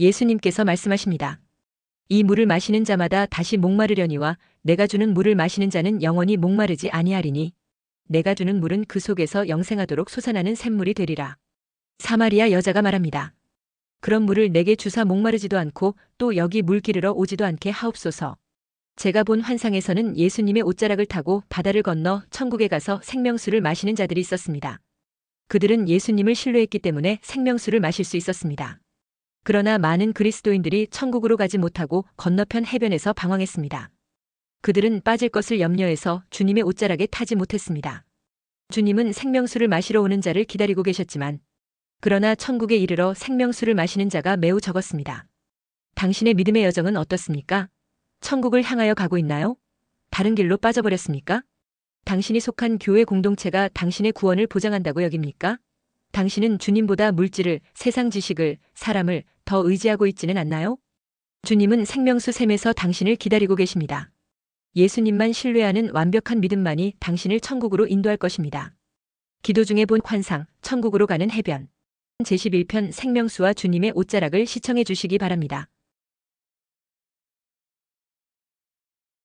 예수님께서 말씀하십니다. 이 물을 마시는 자마다 다시 목마르려니와 내가 주는 물을 마시는 자는 영원히 목마르지 아니하리니 내가 주는 물은 그 속에서 영생하도록 솟아나는 샘물이 되리라. 사마리아 여자가 말합니다. 그런 물을 내게 주사 목마르지도 않고 또 여기 물 기르러 오지도 않게 하옵소서. 제가 본 환상에서는 예수님의 옷자락을 타고 바다를 건너 천국에 가서 생명수를 마시는 자들이 있었습니다. 그들은 예수님을 신뢰했기 때문에 생명수를 마실 수 있었습니다. 그러나 많은 그리스도인들이 천국으로 가지 못하고 건너편 해변에서 방황했습니다. 그들은 빠질 것을 염려해서 주님의 옷자락에 타지 못했습니다. 주님은 생명수를 마시러 오는 자를 기다리고 계셨지만 그러나 천국에 이르러 생명수를 마시는 자가 매우 적었습니다. 당신의 믿음의 여정은 어떻습니까? 천국을 향하여 가고 있나요? 다른 길로 빠져버렸습니까? 당신이 속한 교회 공동체가 당신의 구원을 보장한다고 여깁니까? 당신은 주님보다 물질을, 세상 지식을, 사람을 더 의지하고 있지는 않나요? 주님은 생명수 샘에서 당신을 기다리고 계십니다. 예수님만 신뢰하는 완벽한 믿음만이 당신을 천국으로 인도할 것입니다. 기도 중에 본 환상, 천국으로 가는 해변. 제11편 생명수와 주님의 옷자락을 시청해 주시기 바랍니다.